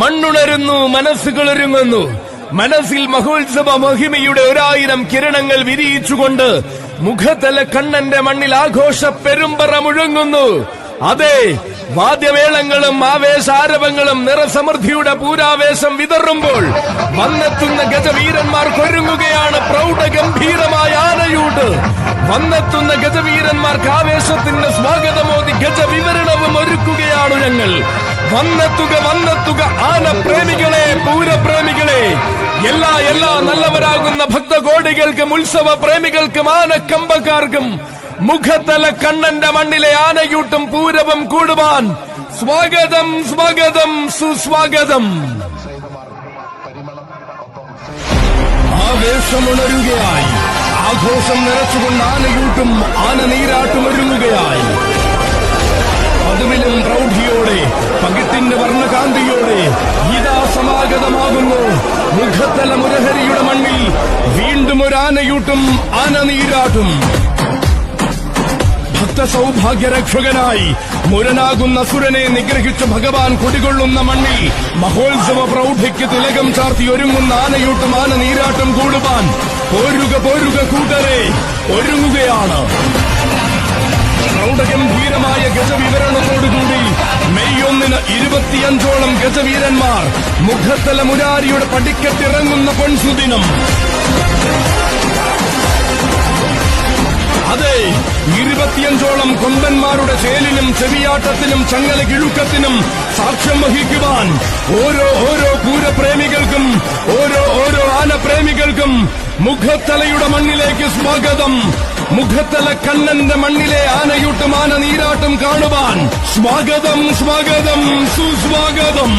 മണ്ണുണരുന്നു മനസ്സുകളൊരുങ്ങുന്നു മനസ്സിൽ മഹോത്സവ മഹിമയുടെ ഒരായിരം കിരണങ്ങൾ വിരിയിച്ചുകൊണ്ട് മുഖത്തല കണ്ണന്റെ മണ്ണിൽ ആഘോഷ പെരുമ്പറ മുഴങ്ങുന്നു. അതെ വാദ്യമേളങ്ങളും ആവേശാരവങ്ങളും നിറസമൃദ്ധിയുടെ പൂരാവേശം വിതറുമ്പോൾ വന്നെത്തുന്ന ഗജവീരന്മാർ കൊരുങ്ങുകയാണ് പ്രൗഢഗംഭീരമായ ആനയൂട്ട്. വന്നെത്തുന്ന ഗജവീരന്മാർക്ക് ആവേശത്തിന്റെ സ്വാഗതമോദി ഞങ്ങൾ വന്നെത്തുക വന്നെത്തുക. ആന പ്രേമികളെ പൂരപ്രേമികളെ. എല്ലാ എല്ലാ നല്ലവരാകുന്ന ഭക്തകോടികൾക്കും ഉത്സവ പ്രേമികൾക്കും ആനക്കമ്പക്കാർക്കും മുഖത്തല കണ്ണന്റെ മണ്ണിലെ ആനയൂട്ടും പൂരവും കൂടുവാൻ സ്വാഗതം സ്വാഗതം സുസ്വാഗതം. ആവേശമുണരുകയായി. ആഘോഷം നിറച്ചുകൊണ്ട് ആനയൂട്ടും ആന നീരാട്ടും ആനയൂട്ടും ആന നീരാട്ടും ഭക്ത സൗഭാഗ്യരക്ഷകനായി മുരനാകുന്ന സുരനെ നിഗ്രഹിച്ച ഭഗവാൻ കുടികൊള്ളുന്ന മണ്ണിൽ മഹോത്സവ പ്രൗഢിക്ക് തിലകം ചാർത്തി ഒരുങ്ങുന്ന ആനയൂട്ടും ആന നീരാട്ടും കൂടുവാൻ പോരുക പോരുക കൂട്ടരെ ഒരുങ്ങുകയാണ്. ഗംഭീരമായ ഗജവിവരണത്തോടുകൂടി മെയ് ഒന്നിന് ഇരുപത്തിയഞ്ചോളം ഗജവീരന്മാർ മുഖത്തല മുരാരിയുടെ പടിക്കത്തിറങ്ങുന്ന പൊൻസുദിനം. അതെ ഇരുപത്തിയഞ്ചോളം കൊമ്പന്മാരുടെ ചേലിനും ചെവിയാട്ടത്തിനും ചങ്ങല കിഴുക്കത്തിനും സാക്ഷ്യം വഹിക്കുവാൻ ഓരോ ഓരോ പൂരപ്രേമികൾക്കും ഓരോ ഓരോ ആനപ്രേമികൾക്കും മുഖത്തലയുടെ മണ്ണിലേക്ക് സ്വാഗതം. മുഖത്തല കണ്ണന്റെ മണ്ണിലെ ആനയൂട്ടും ആന നീരാട്ടും കാണുവാൻ സ്വാഗതം സ്വാഗതം സുസ്വാഗതം.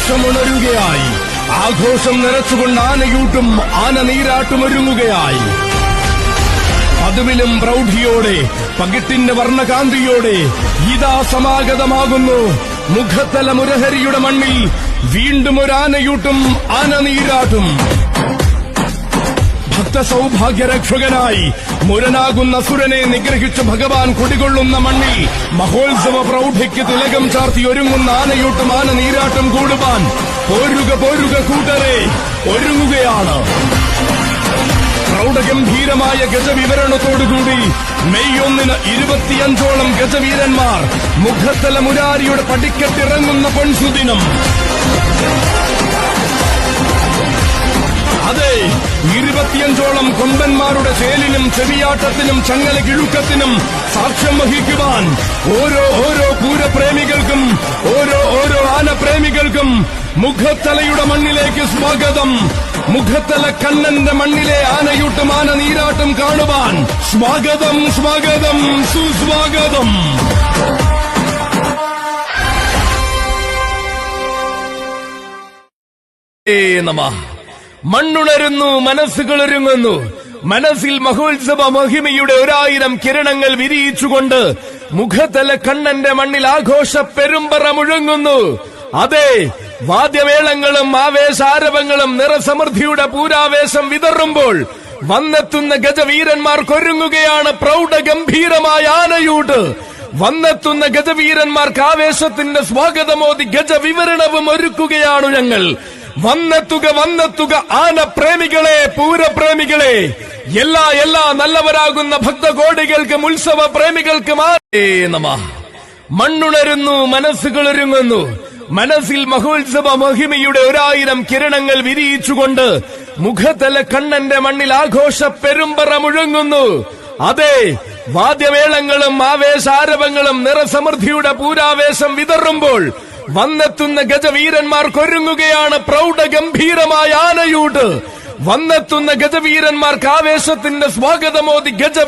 ആവേശമുണരുകയായി ആഘോഷം നിറച്ചുകൊണ്ട് ആനയൂട്ടും ആന നീരാട്ടും ഒരുങ്ങുകയായി. പതുവിലും പ്രൗഢിയോടെ പകിട്ടിന്റെ വർണകാന്തിയോടെ ഇതാ സമാഗതമാകുന്നു. മുഖത്തല മുരഹരിയുടെ മണ്ണിൽ വീണ്ടും ഒരു ആനയൂട്ടും ആന നീരാട്ടും. ഭക്ത സൗഭാഗ്യരക്ഷകനായി മുരനാകുന്ന സുരനെ നിഗ്രഹിച്ച് ഭഗവാൻ കുടികൊള്ളുന്ന മണ്ണിൽ മഹോത്സവ പ്രൗഢിക്ക് തിലകം ചാർത്തി ഒരുങ്ങുന്ന ആനയൂട്ടും ആന നീരാട്ടും കൂടുവാൻ പോരുക പോരുക കൂട്ടരെ ഒരുങ്ങുകയാണ്. പ്രൗഢഗംഭീരമായ ഗജവിവരണത്തോടുകൂടി മെയ് ഒന്നിന് ഇരുപത്തിയഞ്ചോളം ഗജവീരന്മാർ മുഖത്തല മുരാരിയുടെ പടിക്കത്തിറങ്ങുന്ന പൊൻസുദിനം. ഇരുപത്തിയഞ്ചോളം കൊമ്പന്മാരുടെ ചേലിനും ചെവിയാട്ടത്തിനും ചങ്ങല കിഴുക്കത്തിനും സാക്ഷ്യം വഹിക്കുവാൻ ഓരോ ഓരോ പൂരപ്രേമികൾക്കും ഓരോ ഓരോ ആനപ്രേമികൾക്കും മുഖത്തലയുടെ മണ്ണിലേക്ക് സ്വാഗതം. മുഖത്തല കണ്ണന്റെ മണ്ണിലെ ആനയൂട്ടും ആന നീരാട്ടും കാണുവാൻ സ്വാഗതം സ്വാഗതം സുസ്വാഗതം. നമ. മണ്ണുണരുന്നു മനസ്സുകളൊരുങ്ങുന്നു. മനസ്സിൽ മഹോത്സവ മഹിമയുടെ ഒരായിരം കിരണങ്ങൾ വിരിയിച്ചുകൊണ്ട് മുഖതല കണ്ണന്റെ മണ്ണിൽ ആഘോഷ പെരുമ്പറ മുഴങ്ങുന്നു. അതെ വാദ്യമേളങ്ങളും ആവേശാരവങ്ങളും നിറസമൃദ്ധിയുടെ പൂരാവേശം വിതറുമ്പോൾ വന്നെത്തുന്ന ഗജവീരന്മാർ കൊരുങ്ങുകയാണ് പ്രൗഢഗംഭീരമായ ആനയൂട്ട് വന്നെത്തുന്ന ഗജവീരന്മാർക്ക് ആവേശത്തിന്റെ സ്വാഗതമോതി ഗജവിവരണവും ഒരുക്കുകയാണ് ഞങ്ങൾ. വന്നെത്തുക വന്നെത്തുക ആന പ്രേമികളെ പൂരപ്രേമികളെ. എല്ലാ എല്ലാ നല്ലവരാകുന്ന ഭക്തകോടികൾക്കും ഉത്സവ പ്രേമികൾക്കും മണ്ണുണരുന്നു മനസ്സുകളൊരുങ്ങുന്നു മനസ്സിൽ മഹോത്സവ മഹിമയുടെ ഒരായിരം കിരണങ്ങൾ വിരിയിച്ചുകൊണ്ട് മുഖതല കണ്ണന്റെ മണ്ണിൽ ആഘോഷ പെരുമ്പറ മുഴങ്ങുന്നു. അതെ വാദ്യമേളങ്ങളും ആവേശാരവങ്ങളും നിറസമൃദ്ധിയുടെ പൂരാവേശം വിതറുമ്പോൾ വന്നെത്തുന്ന ഗജവീരന്മാർ കൊരുങ്ങുകയാണ് പ്രൗഢ പ്രൗഢഗംഭീരമായ ആനയൂട്ട് വന്നെത്തുന്ന ഗജവീരന്മാർക്ക് ആവേശത്തിന്റെ സ്വാഗതമോദി ഗജ